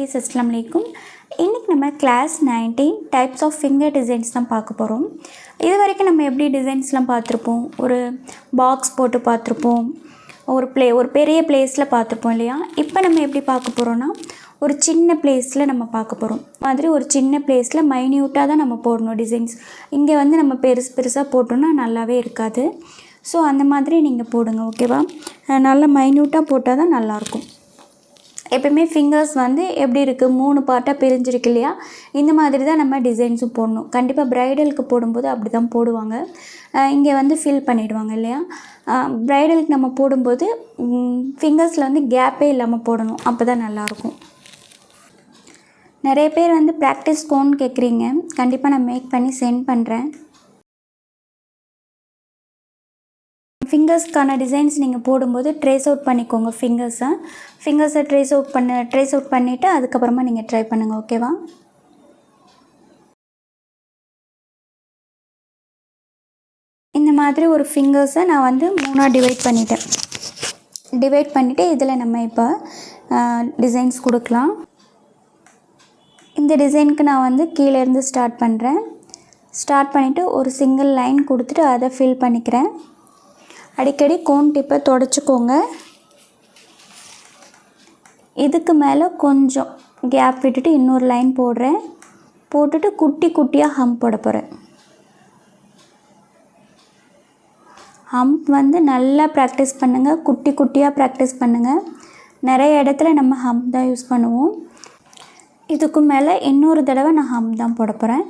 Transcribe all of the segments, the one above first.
குட்டீஸ் அஸ்லாம் இன்றைக்கி நம்ம class nineteen types of finger designs தான் பார்க்க போகிறோம் இது வரைக்கும் நம்ம எப்படி டிசைன்ஸ்லாம் பார்த்துருப்போம்? ஒரு பாக்ஸ் போட்டு பார்த்துருப்போம். ஒரு ப்ளே ஒரு பெரிய பிளேஸில் பார்த்துருப்போம் இல்லையா? இப்போ நம்ம எப்படி பார்க்க போகிறோன்னா ஒரு சின்ன பிளேஸில் நம்ம பார்க்க போகிறோம் மாதிரி ஒரு சின்ன பிளேஸில் மைன்யூட்டாக தான் நம்ம போடணும் டிசைன்ஸ் இங்கே வந்து நம்ம பெருசு பெருசாக போட்டோம்னா நல்லாவே இருக்காது. ஸோ அந்த மாதிரி நீங்கள் போடுங்க ஓகேவா நல்லா மைன்யூட்டாக போட்டால் தான் நல்லாயிருக்கும் எப்பயுமே ஃபிங்கர்ஸ் வந்து எப்படி இருக்குது மூணு பார்ட்டாக பிரிஞ்சிருக்கு இல்லையா? இந்த மாதிரி தான் நம்ம டிசைன்ஸும் போடணும். கண்டிப்பாக ப்ரைடலுக்கு போடும்போது அப்படி தான் போடுவாங்க இங்கே வந்து ஃபில் பண்ணிவிடுவாங்க இல்லையா? ப்ரைடலுக்கு நம்ம போடும்போது ஃபிங்கர்ஸில் வந்து கேப்பே இல்லாமல் போடணும். அப்போ தான் நல்லாயிருக்கும். நிறைய பேர் வந்து ப்ராக்டிஸ் கோன் கேட்குறீங்க கண்டிப்பாக நான் மேக் பண்ணி சென்ட் பண்ணுறேன் ஃபிங்கர்ஸ்க்கான டிசைன்ஸ் நீங்கள் போடும்போது ட்ரேஸ் அவுட் பண்ணிக்கோங்க ஃபிங்கர்ஸை ஃபிங்கர்ஸை ட்ரேஸ் அவுட் பண்ண ட்ரேஸ் அவுட் பண்ணிவிட்டு அதுக்கப்புறமா நீங்கள் ட்ரை பண்ணுங்கள் ஓகேவா இந்த மாதிரி ஒரு ஃபிங்கர்ஸை நான் வந்து மூணாக டிவைட் பண்ணிட்டேன். டிவைட் பண்ணிவிட்டு இதில் நம்ம இப்போ டிசைன்ஸ் கொடுக்கலாம். இந்த டிசைனுக்கு நான் வந்து கீழேருந்து ஸ்டார்ட் பண்ணுறேன் ஸ்டார்ட் பண்ணிவிட்டு ஒரு சிங்கிள் லைன் கொடுத்துட்டு அதை ஃபில் பண்ணிக்கிறேன். அடிக்கடி கோன் டிப்பை தொடச்சிக்கோங்க. இதுக்கு மேலே கொஞ்சம் கேப் விட்டுட்டு இன்னொரு லைன் போடுறேன். போட்டுட்டு குட்டி குட்டியாக ஹம்ப் போட போகிறேன் ஹம்ப் வந்து நல்லா ப்ராக்டிஸ் பண்ணுங்கள் குட்டி குட்டியாக ப்ராக்டிஸ் பண்ணுங்கள் நிறைய இடத்துல நம்ம ஹம்ப் தான் யூஸ் பண்ணுவோம். இதுக்கு மேலே இன்னொரு தடவை நான் ஹம்ப் தான் போட போகிறேன்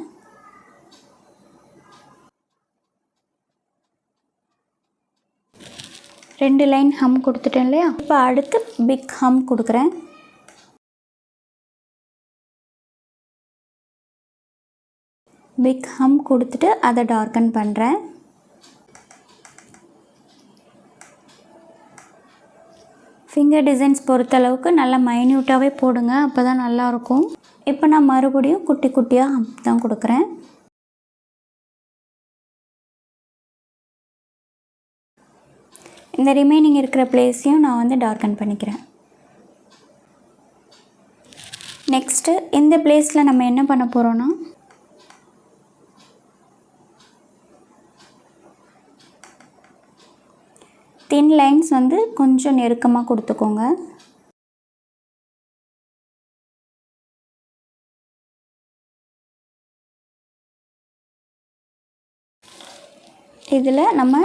ரெண்டு லைன் ஹம் கொடுத்துட்டேன் இல்லையா? இப்போ அடுத்து பிக் ஹம் கொடுக்குறேன். பிக் ஹம் கொடுத்துட்டு அதை டார்க்கன் பண்ணுறேன். ஃபிங்கர் டிசைன்ஸ் பொறுத்தளவுக்கு நல்லா மைன்யூட்டாகவே போடுங்க அப்போ தான் நல்லாயிருக்கும். இப்போ நான் மறுபடியும் குட்டி குட்டியாக ஹம் தான் கொடுக்குறேன். இந்த ரிமைனிங் இருக்கிற பிளேஸையும் நான் வந்து டார்க்கன் பண்ணிக்கிறேன். நெக்ஸ்ட்டு இந்த பிளேஸில் நம்ம என்ன பண்ண போகிறோன்னா தின் லைன்ஸ் வந்து கொஞ்சம் நெருக்கமாக கொடுத்துக்கோங்க. இதில் நம்ம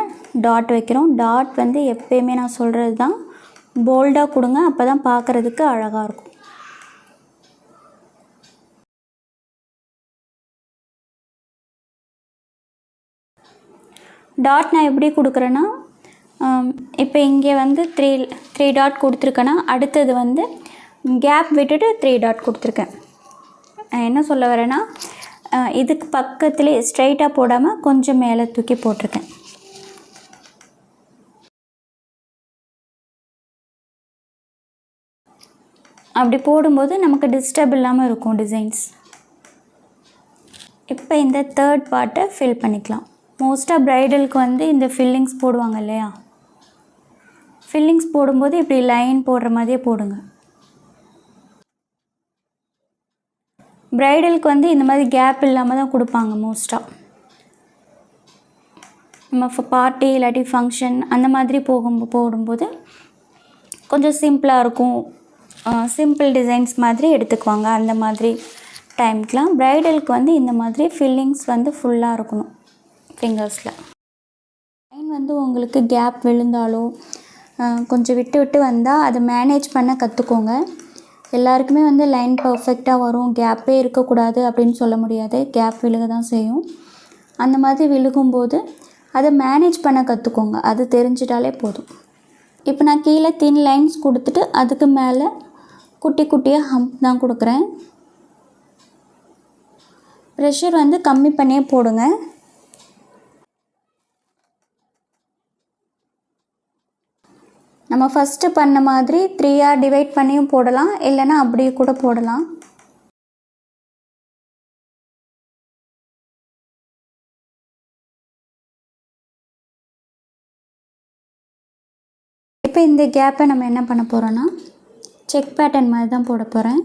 டாட் வைக்கிறோம். டாட் வந்து எப்பயுமே நான் சொல்கிறது தான். போல்டாக கொடுங்க அப்போ தான் பார்க்குறதுக்கு அழகாக இருக்கும். டாட் நான் எப்படி கொடுக்குறேன்னா இப்போ இங்கே வந்து த்ரீ த்ரீ டாட் கொடுத்துருக்கேன்னா அடுத்தது வந்து கேப் விட்டுட்டு த்ரீ டாட் கொடுத்துருக்கேன். நான் என்ன சொல்ல வரேன்னா இதுக்கு பக்கத்துலேயே ஸ்ட்ரைட்டாக போடாமல் கொஞ்சம் மேலே தூக்கி போட்டிருக்கேன். அப்படி போடும்போது நமக்கு டிஸ்டர்ப் இல்லாமல் இருக்கும் டிசைன்ஸ் இப்போ இந்த தேர்ட் பார்ட்டை ஃபில் பண்ணிக்கலாம். மோஸ்ட்டாக ப்ரைடலுக்கு வந்து இந்த ஃபில்லிங்ஸ் போடுவாங்க இல்லையா? ஃபில்லிங்ஸ் போடும்போது இப்படி லைன் போடுற மாதிரியே போடுங்க. ப்ரைடலுக்கு வந்து இந்த மாதிரி கேப் இல்லாமல் தான் கொடுப்பாங்க மோஸ்ட்டாக நம்ம பார்ட்டி இல்லாட்டி ஃபங்க்ஷன் அந்த மாதிரி போகும் போடும்போது கொஞ்சம் சிம்பிளாக இருக்கும். சிம்பிள் டிசைன்ஸ் மாதிரி எடுத்துக்குவாங்க. அந்த மாதிரி டைம்க்கெலாம் ப்ரைடலுக்கு வந்து இந்த மாதிரி ஃபில்லிங்ஸ் வந்து ஃபுல்லாக இருக்கணும். ஃபிங்கர்ஸில் லைன் வந்து உங்களுக்கு கேப் விழுந்தாலோ கொஞ்சம் விட்டு விட்டு வந்தால் அதை மேனேஜ் பண்ண கற்றுக்கோங்க எல்லாருக்குமே வந்து லைன் பர்ஃபெக்டாக வரும். கேப்பே இருக்கக்கூடாது அப்படின்னு சொல்ல முடியாது. கேப் விழுக தான் செய்யும். அந்த மாதிரி விழுகும்போது அதை மேனேஜ் பண்ண கற்றுக்கோங்க அது தெரிஞ்சிட்டாலே போதும். இப்போ நான் கீழே தின் லைன்ஸ் கொடுத்துட்டு அதுக்கு மேலே குட்டி குட்டியாக ஹம்ப் தான் கொடுக்குறேன். ப்ரெஷர் வந்து கம்மி பண்ணியே போடுங்க. நம்ம ஃபஸ்ட்டு பண்ண மாதிரி த்ரீயாக டிவைட் பண்ணியும் போடலாம் இல்லைன்னா அப்படியே கூட போடலாம். இப்போ இந்த கேப்பை நம்ம என்ன பண்ண போகிறோன்னா செக் பேட்டர்ன் மாதிரி தான் போட போகிறேன்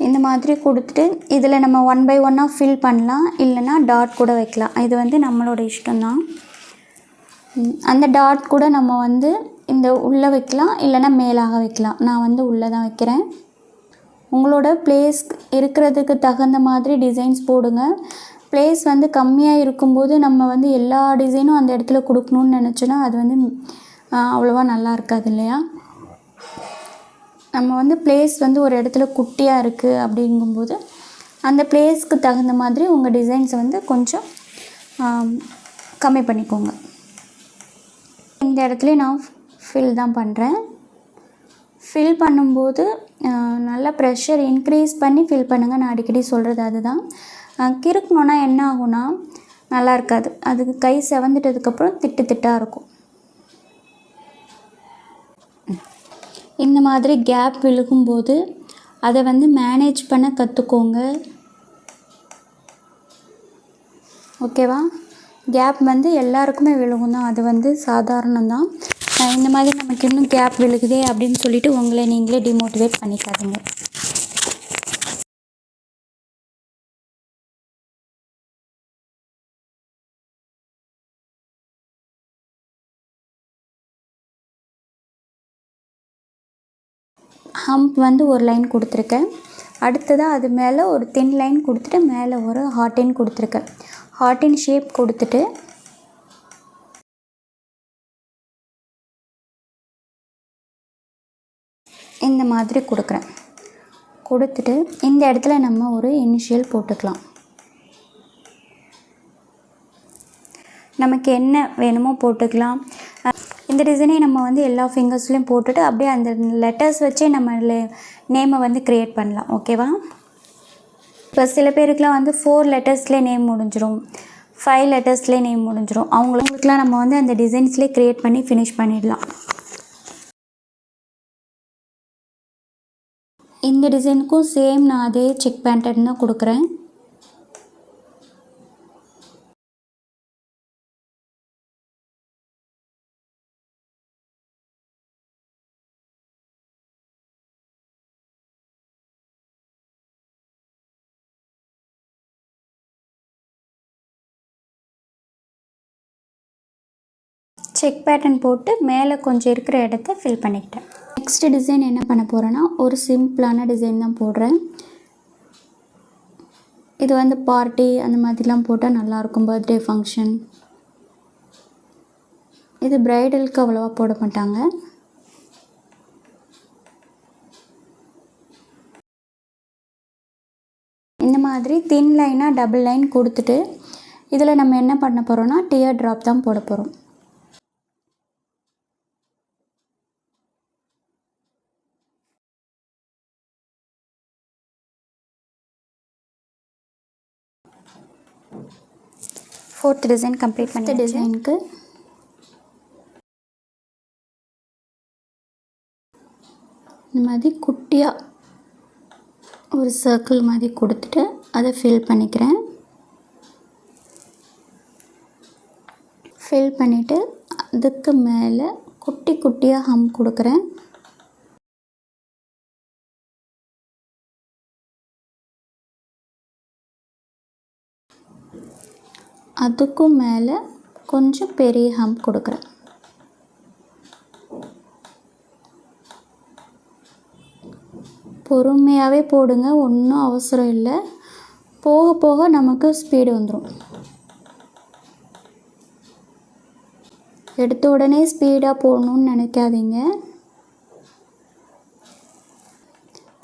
இந்த மாதிரி கொடுத்துட்டு இதில் நம்ம ஒன் பை ஒன்னாக ஃபில் பண்ணலாம். இல்லைன்னா டாட் கூட வைக்கலாம். இது வந்து நம்மளோட இஷ்டம்தான். அந்த டாட் கூட நம்ம வந்து இந்த உள்ளே வைக்கலாம். இல்லைன்னா மேலாக வைக்கலாம். நான் வந்து உள்ளே தான் வைக்கிறேன். உங்களோட பிளேஸ் இருக்கிறதுக்கு தகுந்த மாதிரி டிசைன்ஸ் போடுங்க. பிளேஸ் வந்து கம்மியாக இருக்கும்போது நம்ம வந்து எல்லா டிசைனும் அந்த இடத்துல கொடுக்கணுன்னு நினச்சோன்னா அது வந்து அவ்வளோவா நல்லா இருக்காது இல்லையா? நம்ம வந்து பிளேஸ் வந்து ஒரு இடத்துல குட்டியாக இருக்குது அப்படிங்கும்போது அந்த பிளேஸ்க்கு தகுந்த மாதிரி உங்கள் டிசைன்ஸை வந்து கொஞ்சம் கம்மி பண்ணிக்கோங்க. இந்த இடத்துல நான் ஃபில் தான் பண்ணுறேன் ஃபில் பண்ணும்போது நல்ல நல்லா ப்ரெஷர் இன்க்ரீஸ் பண்ணி ஃபில் பண்ணுங்கள் நான் அடிக்கடி சொல்கிறது அதுதான். கிறுக்கணுன்னா என்ன ஆகும்னா நல்லா இருக்காது. அதுக்கு கை செவந்துட்டதுக்கப்புறம் திட்டு திட்டாக இருக்கும். இந்த மாதிரி கேப் விழுகும்போது அதை வந்து மேனேஜ் பண்ண கற்றுக்கோங்க ஓகேவா கேப் வந்து எல்லாருக்குமே விழுகும் தான். அது வந்து சாதாரணம் தான். இந்த மாதிரி நமக்கு இன்னும் கேப் விழுகுதே அப்படின்னு சொல்லிட்டு உங்களை நீங்களே டிமோட்டிவேட் பண்ணிக்காதீங்க. ஹம்ப் வந்து ஒரு லைன் கொடுத்துருக்கேன். அடுத்ததாக அது மேலே ஒரு தென் லைன் கொடுத்துட்டு மேலே ஒரு ஹார்டின் கொடுத்துருக்கேன். ஹார்டின் ஷேப் கொடுத்துட்டு இந்த மாதிரி கொடுக்குறேன். கொடுத்துட்டு இந்த இடத்துல நம்ம ஒரு இனிஷியல் போட்டுக்கலாம். நமக்கு என்ன வேணுமோ போட்டுக்கலாம். இந்த டிசைனை நம்ம வந்து எல்லா ஃபிங்கர்ஸ்லேயும் போட்டுட்டு அப்படியே அந்த லெட்டர்ஸ் வச்சே நம்ம நேமை வந்து க்ரியேட் பண்ணலாம் ஓகேவா இப்போ சில பேருக்குலாம் வந்து ஃபோர் லெட்டர்ஸ்லேயே நேம் முடிஞ்சிடும் ஃபைவ் லெட்டர்ஸ்லேயே நேம் முடிஞ்சிடும் அவங்களுக்குலாம் நம்ம வந்து அந்த டிசைன்ஸ்லேயே க்ரியேட் பண்ணி ஃபினிஷ் பண்ணிடலாம். இந்த டிசைனுக்கும் சேம் நான் அதே செக் பேட்டர்ன் தான் கொடுக்குறேன். செக் பேட்டர்ன் போட்டு மேலே கொஞ்சம் இருக்கிற இடத்த ஃபில் பண்ணிக்கிட்டேன். நெக்ஸ்ட் டிசைன் என்ன பண்ண போகிறேன்னா ஒரு சிம்பிளான டிசைன் தான் போடுறேன். இது வந்து பார்ட்டி அந்த மாதிரிலாம் போட்டால் நல்லாயிருக்கும் பர்த்டே ஃபங்க்ஷன் இது ப்ரைடலுக்கு அவ்வளோவா போட மாட்டாங்க. இந்த மாதிரி தின் லைனாக டபுள் லைன் கொடுத்துட்டு இதில் நம்ம என்ன பண்ண போகிறோன்னா டியர் ட்ராப் தான் போட போகிறோம் ஃபோர்த் டிசைன் கம்ப்ளீட் பண்ணி டிசைனுக்கு இந்த மாதிரி குட்டியாக ஒரு சர்க்கிள் மாதிரி கொடுத்துட்டு அதை ஃபில் பண்ணிக்கிறேன். ஃபில் பண்ணிவிட்டு அதுக்கு மேலே குட்டி குட்டியாக ஹம் கொடுக்குறேன். அதுக்கும் மேலே கொஞ்சம் பெரிய ஹம்ப் கொடுக்குறேன். பொறுமையாகவே போடுங்க ஒன்றும் அவசரம் இல்லை. போக போக நமக்கு ஸ்பீடு வந்துடும் எடுத்த உடனே ஸ்பீடாக போடணும்னு நினைக்காதீங்க.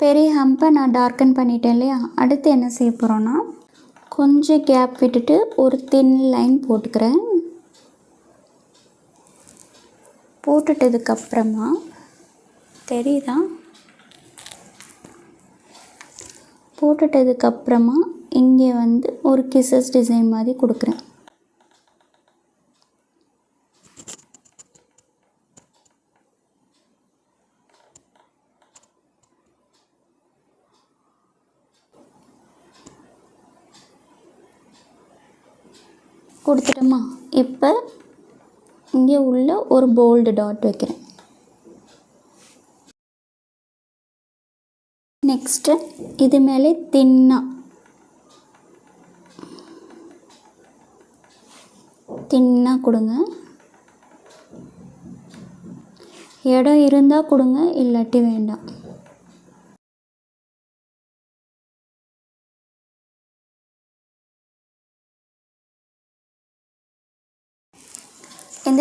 பெரிய ஹம்பை நான் டார்க்கன் பண்ணிட்டேன் இல்லையா? அடுத்து என்ன செய்ய போகிறோன்னா கொஞ்சம் கேப் விட்டுட்டு ஒரு தின் லைன் போட்டுக்கிறேன். போட்டுட்டதுக்கப்புறமா தெரியுதா? போட்டுட்டதுக்கப்புறமா இங்கே வந்து ஒரு கிசஸ் டிசைன் மாதிரி கொடுக்குறேன். கொடுத்துட்டோமா? இப்போ இங்கே உள்ள ஒரு போல்டு டாட் வைக்கிறேன். நெக்ஸ்ட்டு இது மேலே தின்னாக தின்னாக கொடுங்க. இடம் இருந்தால் கொடுங்க இல்லாட்டி வேண்டாம்.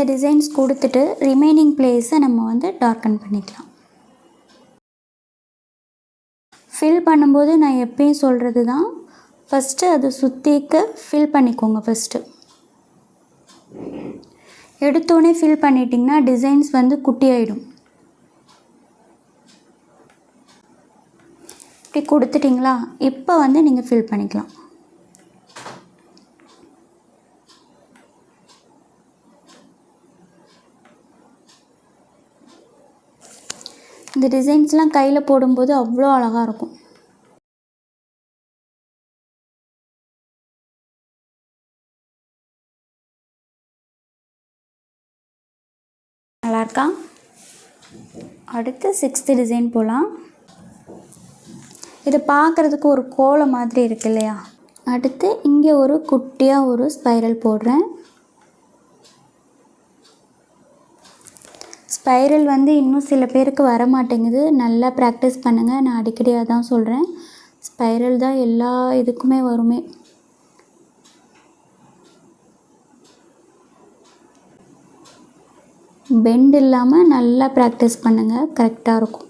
இந்த டிசைன்ஸ் கொடுத்துட்டு ரிமைனிங் பிளேஸை நம்ம வந்து டார்க்கன் பண்ணிக்கலாம். ஃபில் பண்ணும்போது நான் எப்பயும் சொல்கிறது தான் ஃபஸ்ட்டு அது சுற்றிக்க ஃபில் பண்ணிக்கோங்க ஃபஸ்ட்டு எடுத்தோடனே ஃபில் பண்ணிட்டிங்கன்னா டிசைன்ஸ் வந்து குட்டியாயிடும். இப்படி கொடுத்துட்டிங்களா? இப்போ வந்து நீங்கள் ஃபில் பண்ணிக்கலாம். இந்த டிசைன்ஸ்லாம் கையில் போடும்போது அவ்வளோ அழகாக இருக்கும். நல்லா இருக்கா அடுத்து சிக்ஸ்த்து டிசைன் போகலாம் இது பார்க்குறதுக்கு ஒரு கோலம் மாதிரி இருக்கு இல்லையா? அடுத்து இங்கே ஒரு குட்டியாக ஒரு ஸ்பைரல் போடுறேன். ஸ்பைரல் வந்து இன்னும் சில பேருக்கு வர மாட்டேங்குது நல்லா ப்ராக்டிஸ் பண்ணுங்கள் நான் அடிக்கடி அதான் சொல்கிறேன் ஸ்பைரல் தான் எல்லா இதுக்குமே வருமே. பெண்ட் இல்லாமல் நல்லா ப்ராக்டிஸ் பண்ணுங்கள் கரெக்டாக இருக்கும்.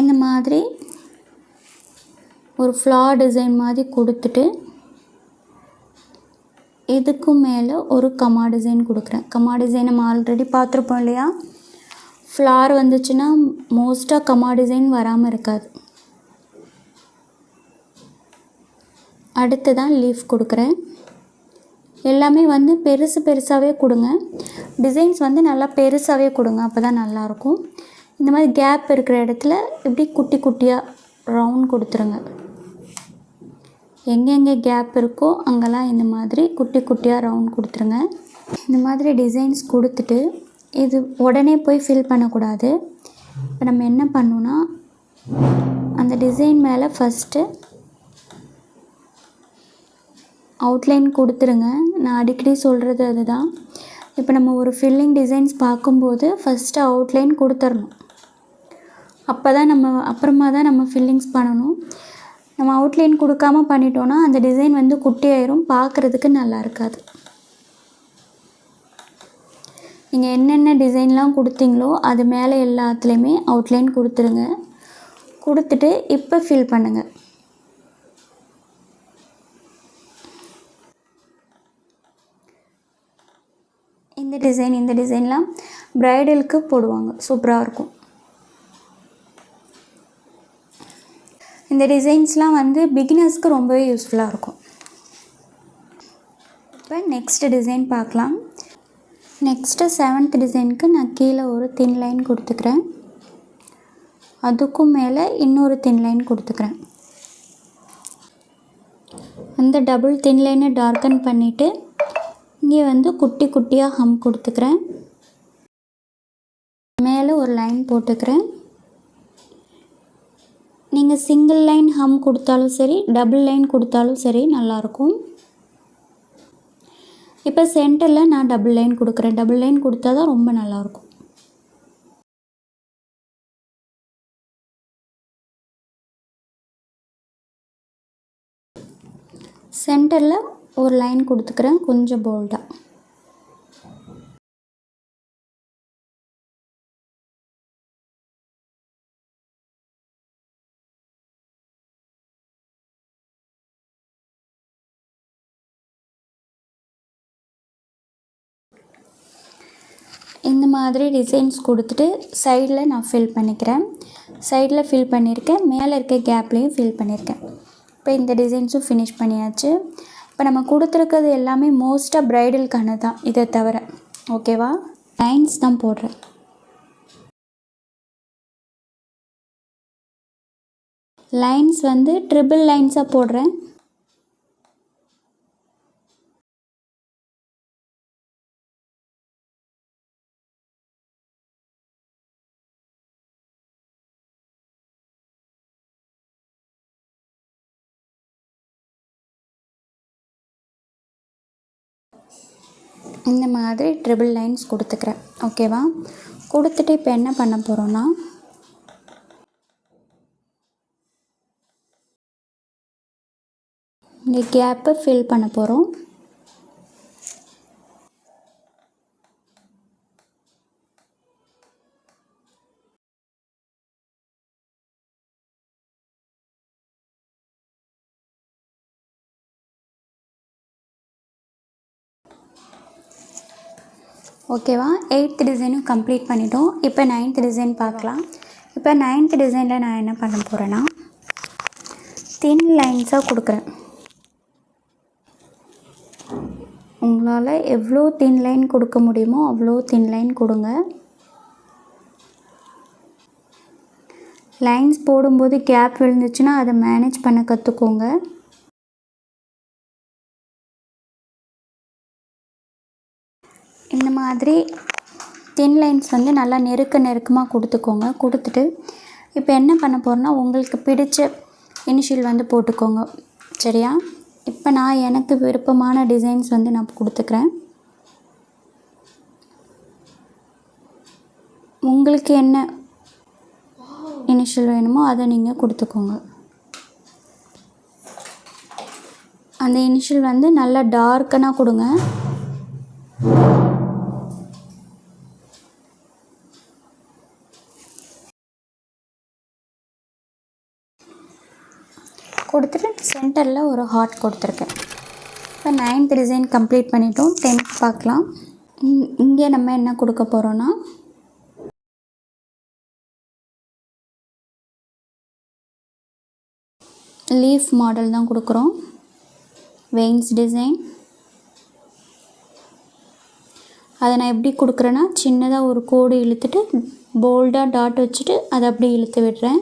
இந்த மாதிரி ஒரு ஃப்ளார் டிசைன் மாதிரி கொடுத்துட்டு இதுக்கும் மேலே ஒரு கமா டிசைன் கொடுக்குறேன். கமா டிசைன் நம்ம ஆல்ரெடி பார்த்துருப்போம் இல்லையா? ஃப்ளார் வந்துச்சுன்னா மோஸ்ட்டாக கமா டிசைன் வராமல் இருக்காது. அடுத்து தான் லீஃப் கொடுக்குறேன். எல்லாமே வந்து பெருசு பெருசாகவே கொடுங்க. டிசைன்ஸ் வந்து நல்லா பெருசாகவே கொடுங்க அப்போ தான் நல்லாயிருக்கும். இந்த மாதிரி கேப் இருக்கிற இடத்துல இப்படி குட்டி குட்டியாக ரவுண்ட் கொடுத்துருங்க. எங்கெங்கே கேப் இருக்கோ அங்கெல்லாம் இந்த மாதிரி குட்டி குட்டியாக ரவுண்ட் கொடுத்துருங்க. இந்த மாதிரி டிசைன்ஸ் கொடுத்துட்டு இது உடனே போய் ஃபில் பண்ணக்கூடாது. இப்போ நம்ம என்ன பண்ணோன்னா அந்த டிசைன் மேலே ஃபஸ்ட்டு அவுட்லைன் கொடுத்துருங்க. நான் அடிக்கடி சொல்கிறது அதுதான். இப்போ நம்ம ஒரு ஃபில்லிங் டிசைன்ஸ் பார்க்கும்போது ஃபஸ்ட்டு அவுட்லைன் கொடுத்துடணும் அப்போ தான் நம்ம அப்புறமா தான் நம்ம ஃபில்லிங்ஸ் பண்ணணும். நம்ம அவுட்லைன் கொடுக்காம பண்ணிட்டோன்னா அந்த டிசைன் வந்து குட்டியாயிரும். பார்க்குறதுக்கு நல்லா இருக்காது. நீங்கள் என்னென்ன டிசைன்லாம் கொடுத்தீங்களோ அது மேலே எல்லாத்துலேயுமே அவுட்லைன் கொடுத்துருங்க. கொடுத்துட்டு இப்போ ஃபில் பண்ணுங்கள் இந்த டிசைன் இந்த டிசைன்லாம் ப்ரைடலுக்கு போடுவாங்க. சூப்பராக இருக்கும். இந்த டிசைன்ஸ்லாம் வந்து பிகினர்ஸ்க்கு ரொம்பவே யூஸ்ஃபுல்லாக இருக்கும். இப்போ நெக்ஸ்ட் டிசைன் பார்க்கலாம். நெக்ஸ்ட்டு செவன்த் டிசைனுக்கு நான் கீழே ஒரு தின் லைன் கொடுத்துக்கிறேன். அதுக்கும் மேலே இன்னொரு தின் லைன் கொடுத்துக்கிறேன். அந்த டபுள் தின் லைனை டார்க்கன் பண்ணிவிட்டு இங்கே வந்து குட்டி குட்டியாக ஹம் கொடுத்துக்கிறேன். மேலே ஒரு லைன் போட்டுக்கிறேன். நீங்கள் சிங்கிள் லைன் ஹம் கொடுத்தாலும் சரி டபுள் லைன் கொடுத்தாலும் சரி நல்லாயிருக்கும். இப்போ சென்டரில் நான் டபுள் லைன் கொடுக்குறேன். டபுள் லைன் கொடுத்தா தான் ரொம்ப நல்லாயிருக்கும். சென்டரில் ஒரு லைன் கொடுத்துக்கிறேன். கொஞ்சம் போல்டாக இந்த மாதிரி டிசைன்ஸ் கொடுத்துட்டு சைடில் நான் ஃபில் பண்ணிக்கிறேன். சைடில் ஃபில் பண்ணியிருக்கேன். மேலே இருக்க கேப்லேயும் ஃபில் பண்ணியிருக்கேன். இப்போ இந்த டிசைன்ஸும் ஃபினிஷ் பண்ணியாச்சு. இப்போ நம்ம கொடுத்துருக்கிறது எல்லாமே மோஸ்ட்டாக ப்ரைடல்கான தான் இதை தவிர. ஓகேவா லைன்ஸ் தான் போடுறேன். லைன்ஸ் வந்து ட்ரிபிள் லைன்ஸாக போடுறேன். இந்த மாதிரி ட்ரிபிள் லைன்ஸ் கொடுத்துக்கிறேன். ஓகேவா கொடுத்துட்டு இப்போ என்ன பண்ண போகிறோன்னா இந்த கேப்பை ஃபில் பண்ண போகிறோம் ஓகேவா? எயித்து டிசைனும் கம்ப்ளீட் பண்ணிட்டோம். இப்போ நைன்த் டிசைன் பார்க்கலாம். இப்போ நைன்த் டிசைனில் நான் என்ன பண்ண போகிறேன்னா தின் லைன்ஸாக கொடுக்குறேன். உங்களால் எவ்வளோ தின் லைன் கொடுக்க முடியுமோ அவ்வளோ தின் லைன் கொடுங்க. லைன்ஸ் போடும்போது கேப் விழுந்துச்சுன்னா அதை மேனேஜ் பண்ண கற்றுக்கோங்க இந்த மாதிரி தின் லைன்ஸ் வந்து நல்லா நெருக்க நெருக்கமாக கொடுத்துக்கோங்க. கொடுத்துட்டு இப்போ என்ன பண்ண போகிறேன்னா உங்களுக்கு பிடிச்ச இனிஷியல் வந்து போட்டுக்கோங்க. சரியா? இப்போ நான் எனக்கு விருப்பமான டிசைன்ஸ் வந்து நான் கொடுத்துக்கிறேன். உங்களுக்கு என்ன இனிஷியல் வேணுமோ அதை நீங்கள் கொடுத்துக்கோங்க. அந்த இனிஷியல் வந்து நல்லா டார்க்கனாக கொடுங்க. கொடுத்துட்டு சென்டரில் ஒரு ஹார்ட் கொடுத்துருக்கேன். இப்போ நைன்த் டிசைன் கம்ப்ளீட் பண்ணிட்டோம். டென்த் பார்க்கலாம். இங்கே நம்ம என்ன கொடுக்க போகிறோன்னா லீஃப் மாடல் தான் கொடுக்குறோம். வெயின்ஸ் டிசைன் அதை நான் எப்படி கொடுக்குறேன்னா சின்னதாக ஒரு கோடு இழுத்துட்டு போல்டாக டாட் வச்சுட்டு அதை அப்படியே இழுத்து விடுறேன்.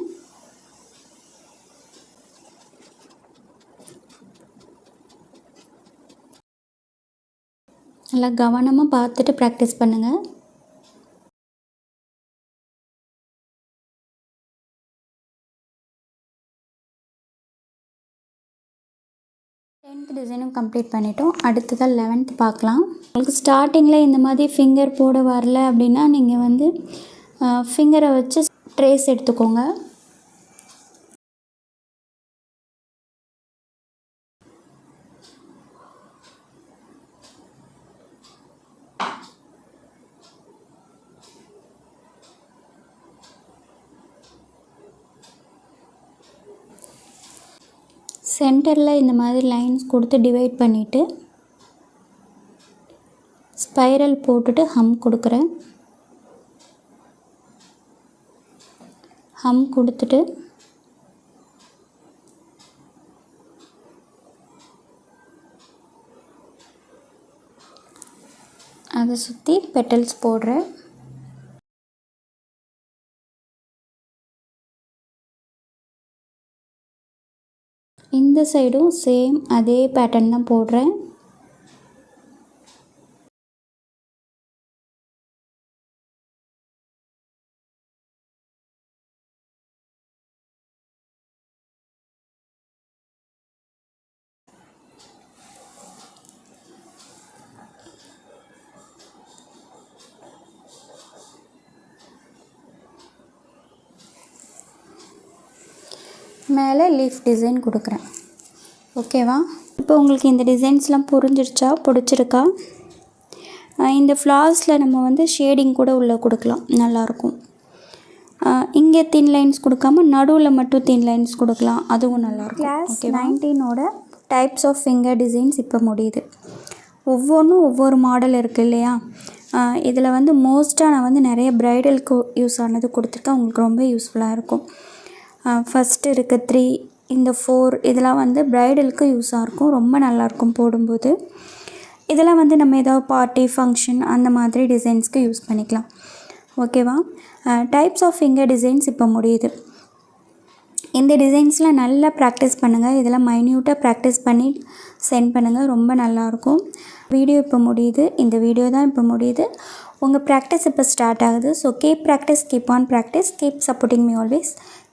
நல்லா கவனமாக பார்த்துட்டு ப்ராக்டிஸ் பண்ணுங்கள் டென்த் டிசைனும் கம்ப்ளீட் பண்ணிட்டோம். அடுத்ததாக லெவன்த் பார்க்கலாம். உங்களுக்கு ஸ்டார்டிங்கில் இந்த மாதிரி ஃபிங்கர் போட வரல அப்படின்னா நீங்கள் வந்து ஃபிங்கரை வச்சு ட்ரேஸ் எடுத்துக்கோங்க. சென்டரில் இந்த மாதிரி லைன்ஸ் கொடுத்து டிவைட் பண்ணிவிட்டு ஸ்பைரல் போட்டுட்டு ஹம் கொடுக்குறேன். ஹம் கொடுத்துட்டு அதை சுற்றி பெட்டல்ஸ் போடுறேன். இந்த சைடும் சேம் அதே பேட்டர்ன் தான் போடுறேன். மேலே லீஃப் டிசைன் கொடுக்குறேன். ஓகேவா இப்போ உங்களுக்கு இந்த டிசைன்ஸ்லாம் புரிஞ்சிருச்சா? பிடிச்சிருக்கா? இந்த ஃப்ளார்ஸில் நம்ம வந்து ஷேடிங் கூட உள்ளே கொடுக்கலாம். நல்லாயிருக்கும் இங்கே தின் லைன்ஸ் கொடுக்காம நடுவில் மட்டும் தின் லைன்ஸ் கொடுக்கலாம். அதுவும் நல்லாயிருக்கும் கிளாஸ் நைன்டீனோட டைப்ஸ் ஆஃப் ஃபிங்கர் டிசைன்ஸ் இப்போ முடியுது. ஒவ்வொன்றும் ஒவ்வொரு மாடல் இருக்குது இல்லையா? இதில் வந்து மோஸ்ட்டாக நான் வந்து நிறைய ப்ரைடலுக்கு யூஸ் ஆனது கொடுத்துருக்கேன். உங்களுக்கு ரொம்ப யூஸ்ஃபுல்லாக இருக்கும். ஃபஸ்ட்டு இருக்க த்ரீ இந்த ஃபோர் இதெல்லாம் வந்து ப்ரைடலுக்கு யூஸாக இருக்கும். ரொம்ப நல்லாயிருக்கும் போடும்போது. இதெல்லாம் வந்து நம்ம ஏதாவது பார்ட்டி ஃபங்க்ஷன் அந்த மாதிரி டிசைன்ஸ்க்கு யூஸ் பண்ணிக்கலாம். ஓகேவா டைப்ஸ் ஆஃப் ஃபிங்கர் டிசைன்ஸ் இப்போ முடியுது. இந்த டிசைன்ஸ்லாம் நல்லா ப்ராக்டிஸ் பண்ணுங்கள் இதெல்லாம் மைன்யூட்டாக ப்ராக்டிஸ் பண்ணி சென்ட் பண்ணுங்கள் ரொம்ப நல்லாயிருக்கும் வீடியோ இப்போ முடியுது. இந்த வீடியோ தான் இப்போ முடியுது. உங்கள் ப்ராக்டிஸ் இப்போ ஸ்டார்ட் ஆகுது. So keep practice keep on practice keep supporting me always